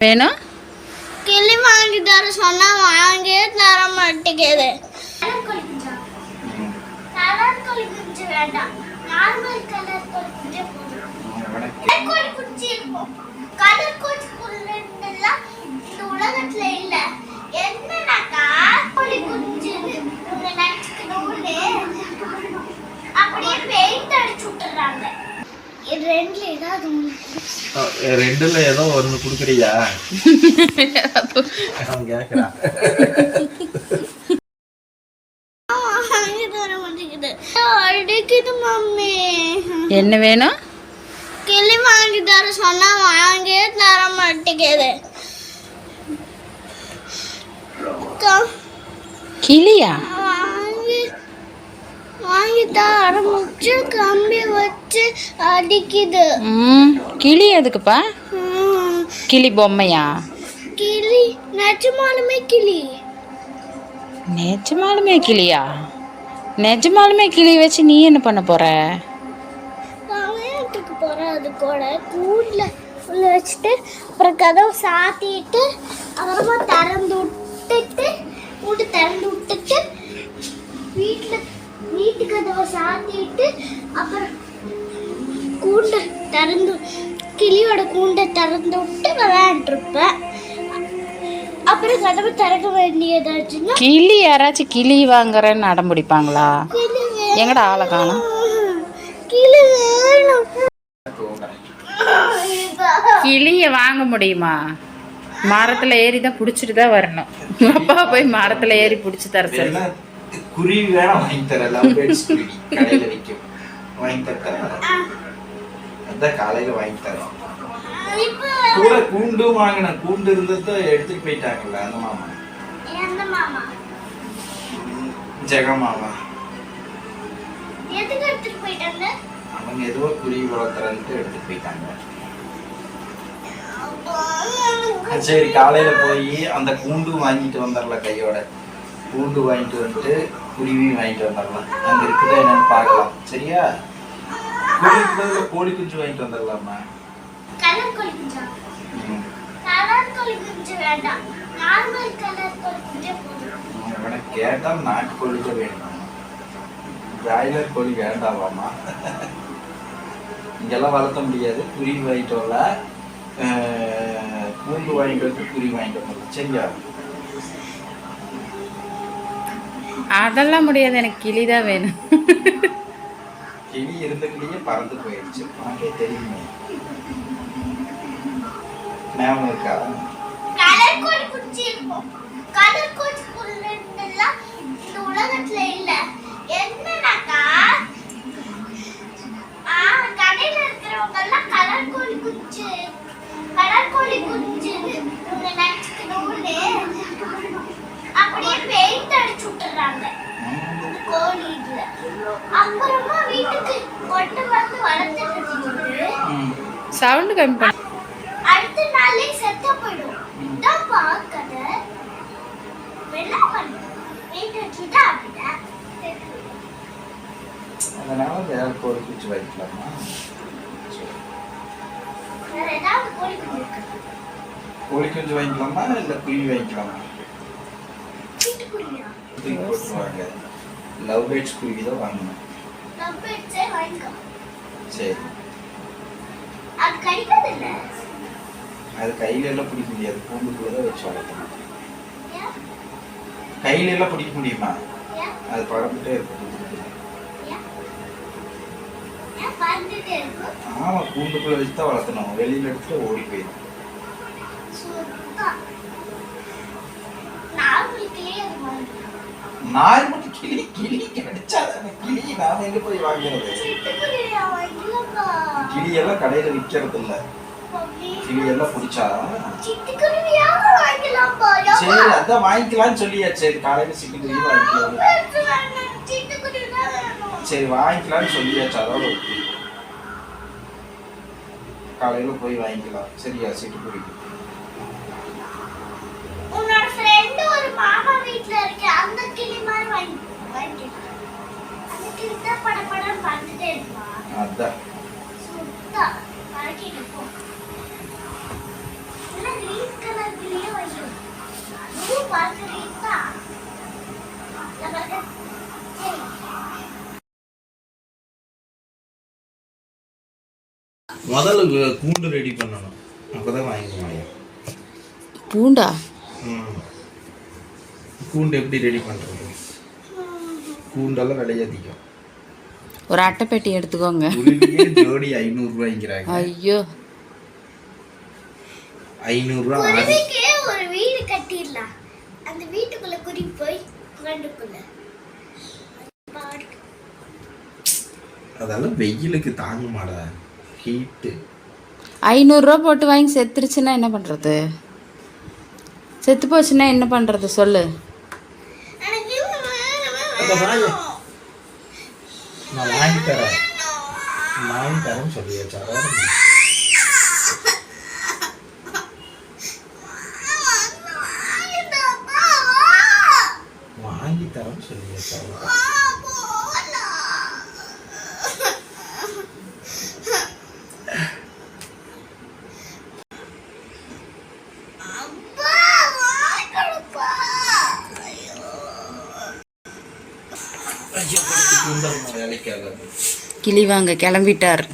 வேணும் கிளி வாங்கி தர சொன்னா வாங்கியே தர மாட்டேங்குது. கலர் கோழி குஞ்சு வேண்டாம் நார்மல் கலர் கோழி குஞ்சு போதும் கலர் கோழி குஞ்சு இருக்கும் கலர் கோழி குஞ்செல்லாம் இந்த உலகத்துல இல்ல என்னன்னாக்கா கோழி குஞ்சு இவங்க நினைச்சுக்கணும்னு அப்படியே பெயிண்ட் அடிச்சு விட்டுறாங்க. இது ரெண்டுல ஏதாவது உங்களுக்கு ரெண்டுல ஏதோ ஒண்ணு குடுக்குறியா? அவன் கேக்குறான் என்ன வேணும்? கிளி வாங்கி தர சொன்னா வாங்கியே தர மாட்டேங்குது. க- கிளியா? வாங்கி தர முடிச்சு கம்பி வச்சு அடிக்குது. கிளி எதுக்குப்பா? கிளி பொம்மையா? கிளி நிஜமாலுமே கிளி. நிஜமாலுமே கிளியா? நிஜமாலுமே கிளி வச்சு நீ என்ன பண்ண போற? விளையாட்டுக்கு போகிறேன் அது கூட. கூண்டில் உள்ள வச்சுட்டு அப்புறம் கதவை சாத்திட்டு அப்புறமா திறந்து கதவை திறக்க வேண்டியதாச்சுன்னா? கிளி யாராச்சும் கிளி வாங்குறேன்னு அடம் பிடிப்பாங்களா? கிளி எங்கடா ஆளை காணோம்? வேணும். கிளி வேணும். கிளிய வாங்க முடியுமா? மரத்துல ஏறி தான் பிடிச்சிட்டு தான் வரணும். அப்பா போய் மரத்துல ஏறி பிடிச்சி தர சொல்லு. வேணா குருவி வேணா வாங்கி தர லவ் பேர்ட்ஸ் குருவி கடையில விற்கும் வாங்கி தர அதான் காலையில வாங்கி தரோம். கூட கூண்டும் வாங்கினேன் கூண்டு இருந்ததை எடுத்துட்டு போயிட்டாங்கல்ல அந்த மாமா? எந்த மாமா. ஜெக மாமா எதுக்கு எடுத்துட்டு போயிட்டாங்க? அவங்க ஏதோ குருவி வளர்த்துறன்ட்டு எடுத்துட்டு போயிட்டாங்க. சரி காலையில போய் அந்த கூண்டு வாங்கிட்டு வந்துடலாம் கையோட. கூண்டு வாங்கிட்டு வந்துட்டு குருவியும் வாங்கிட்டு வந்துடலாம் அங்க இருக்குதா என்னன்னு பார்க்கலாம். சரியா? பதிலா கோழி குஞ்சு வாங்கிட்டு வந்துடலாமா கலர் கோழி குஞ்சா. கலர் கோழி குஞ்சு வேண்டாம். நார்மல் கலர் கோழி குஞ்சு போதும். அவனை கேட்டா நாட்டுக்கோழி தான் வேணும் பிராய்லர் கோழி வேண்டாமாமா இங்கெல்லாம் வளர்த்த முடியாது. குருவி வாங்கிட்டு வரல. அஹ், கூண்டு வாங்கிட்டு வந்து குருவி வாங்கிட்டு வரலாம் சரியா? அதெல்லாம் முடியாது. எனக்கு கிளி தான் வேணும். கிளி இருந்தக்கிலேயே பறந்து போயிடுச்சு உனக்கே தெரியுமே. ஞாபகம் இருக்கா கலர் கோழி குஞ்சு இருக்கும் கலர் கோழி குஞ்செல்லாம் இந்த உலகத்துல இல்ல. என்னன்னாக்கா ஆ கடையில இருக்கிறவங்க எல்லாம் கலர் கோழி குஞ்சு கலர் கோழி குஞ்சு இவங்க நினைச்சுக்கணும்னு அப்படியே பெயிண்ட் அடிச்சு விட்டுறாங்க. கோழி அப்புறமா வீட்டுக்கு கொண்டு வந்து வளர்த்துட்டு. சவுண்டு கம்மி பண்ண. நாளே செத்த போயிடும் இதான் பார்க்கத வெள்ளம் பண்ணு வீட்டு வச்சுட்டா அப்படிதான் அதனால வேற கோழி குஞ்சு வைக்கலாமா? சரி. வேற ஏதாவது கோழி குஞ்சு இருக்கு கோழி குஞ்சு வாங்கிக்கலாமா இல்லை குருவி வாங்கிக்கலாமா தூக்கி போட்டுருவாங்க லவ் பேர்ட்ஸ் குருவி தான் வாங்கணும். சரி. அது கிடைக்காது இல்ல அது கையில எல்லாம் பிடிக்க முடியாது. கூண்டுக்குள்ள தான் வச்சு வளர்க்கணும். கையில எல்லாம் பிடிக்க முடியுமா? அது பறந்துட்டே இருக்கும். ஆமா கூண்டுக்குள்ள வச்சு தான் வளர்த்தணும் வெளியில எடுத்துட்டு ஓடி போயிடும். வாங்கிக்கலாம் நார்மல் கிளி கிளி கிடைச்சா தானே கிளி நாம எங்க போய் வாங்குறது? சிட்டுக்குருவியா? வாங்கிக்கலாம்ப்பா கிளி எல்லாம் கடையில விற்கிறது இல்ல கிளி எல்லாம் பிடிச்சா சரி அதான் வாங்கிக்கலாம்னு சொல்லியாச்சு. சரி காலையில சிட்டுக்குருவி வாங்கிக்கலாம். சரி வாங்கிக்கலாம்னு சொல்லியாச்சு. okay. காலையில போய் வாங்கிக்கலாம். சரியா சிட்டுக்குருவி. உன்னோட ஃப்ரெண்ட் ஒரு மாமா வீட்ல இருக்கு அந்த கிளி மாதிரி வாங்கி வாங்கிக்கலாம் அந்த கிளி தான் பட படம் பார்த்துட்டே இருப்பா அதான் சுத்தா பறக்கிட்டு போ இல்ல green முதல்ல கூண்டு ரெடி பண்ணணும். அப்பதான் வாங்கிக்க முடியும் பூண்டா ம். கூண்டு எப்படி ரெடி பண்றது? கூண்டெல்லாம் விலை அதிகம். ஒரு அட்டைப்பெட்டி எடுத்துக்கோங்க. ஜோடி ஐநூறு ரூபாய்ங்கிறாங்க. ஐயோ. ஐநூறு ரூபா ஆறு. குருவிக்கு ஒரு வீடு கட்டிடலாம். அந்த வீட்டுக்குள்ள குருவி போய் உட்காந்துக்குள்ள அதெல்லாம் வெயிலுக்கு தாங்க மாடா ஹீட்டு ஐநூறுரூவா போட்டு வாங்கி செத்துருச்சுன்னா என்ன பண்ணுறது செத்து போச்சுன்னா என்ன பண்ணுறது சொல்லு. வாங்க நான் வாங்கி தரேன். வாங்கி தரேன்னு சொல்லியாச்சா வாங்கி தரேன்னு சொல்லியாச்சா ஐயோ கூண்டல் வேலைக்கு ஆகாது கிளி வாங்க கிளம்பிட்டார்.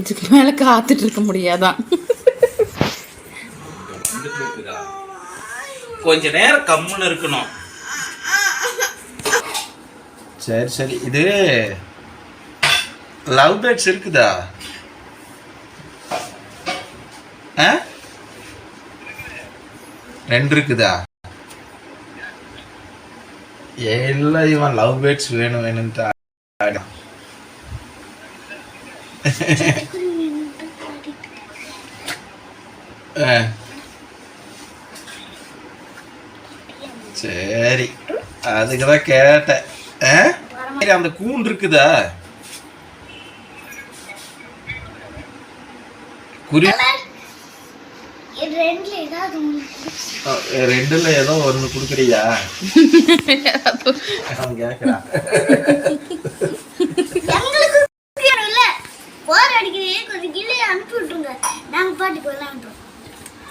இதுக்கு மேலே காத்துட்டு இருக்க முடியாதான் வந்துட்டு இருக்குதா கொஞ்ச நேரம் கம்முன்னு இருக்கணும். சரி சரி. இது லவ் பேர்ட்ஸ் இருக்குதா? ஆ? ரெண்டு இருக்குதா? எல்லாம் இவன் லவ் பேர்ட்ஸ் வேணும் வேணும்ட்டு. ஆ. சரி. அதுக்கு தான் கேட்டேன்? சரி அந்த கூண்டு இருக்குதா? குறி ரெண்டுல ஏதோ ஒண்ணு குடுக்குறியா? அவன் கேக்குறான் எங்களுக்கு இல்ல போர் அடிக்கிறே கொஞ்சம் கிளி அனுப்பி விட்டுருங்க நாங்க பாட்டுக்கு விளையாண்டோம்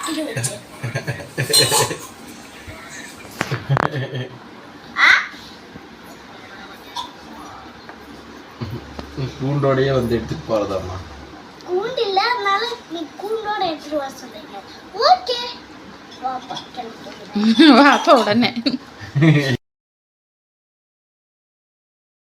இது வச்சு ஆ? கூண்டோடயே வந்து எடுத்துட்டு போறதாம்மா. கூண்டு இல்ல அதனால நீ கூண்டோட எடுத்துட்டு வர சொல்றீங்க. ஓகே வாப்பா உடனே.